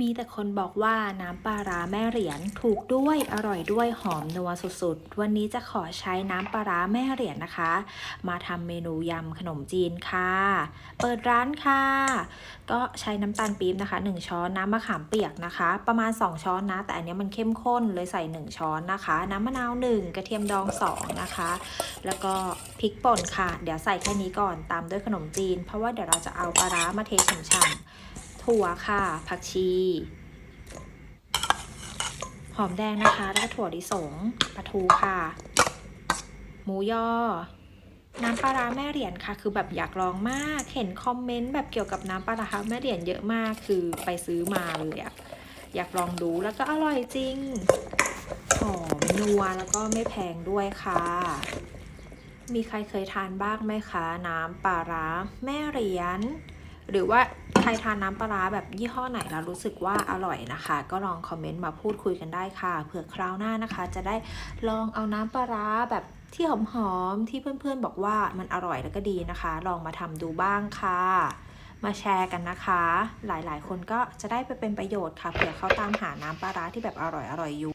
มีแต่คนบอกว่าน้ำปลาร้าแม่เหรียญถูกด้วยอร่อยด้วยหอมนัวสุดๆ วันนี้จะขอใช้น้ำปลาร้าแม่เหรียญนะคะ มาทำเมนูยำขนมจีนค่ะ เปิดร้านค่ะ ก็ใช้น้ำตาลปี๊บนะคะ 1 ช้อนน้ำมะขามเปียกนะคะ ประมาณ 2 ช้อนนะ แต่อันนี้มันเข้มข้นเลยใส่ 1 ช้อนนะคะ น้ำมะนาว 1 กระเทียมดอง 2 นะคะ แล้วก็พริกป่นค่ะ เดี๋ยวใส่แค่นี้ก่อนตามด้วยขนมจีน เพราะว่าเดี๋ยวเราจะเอาปลาร้ามาเทฉ่ำๆ ถั่วค่ะ ผักชี หอมแดงนะคะ แล้วก็ถั่วลิสงปลาทูค่ะ หมูยอ น้ำปลาร้าแม่เหรียญค่ะ คือแบบอยากลองมาก เห็นคอมเมนต์แบบเกี่ยวกับน้ำปลาร้าแม่เหรียญเยอะมาก คือไปซื้อมาเลยอะอยากลองดูแล้วก็อร่อยจริง หอมนัวแล้วก็ไม่แพงด้วยค่ะ มีใครเคยทานบ้างไหมคะ น้ำปลาร้าแม่เหรียญหรือว่า ใครทานน้ำปลาร้าแบบยี่ห้อไหนแล้วรู้สึกว่าอร่อยนะคะ ก็ลองคอมเมนต์มาพูดคุยกันได้ค่ะ เผื่อคราวหน้านะคะ จะได้ลองเอาน้ำปลาร้าแบบที่หอมๆที่เพื่อนๆบอกว่ามันอร่อยแล้วก็ดีนะคะ ลองมาทำดูบ้างค่ะ มาแชร์กันนะคะ หลายๆ คนก็จะได้ไปเป็นประโยชน์ค่ะเผื่อเขาตามหาน้ำปลาร้าที่แบบอร่อยๆอยู่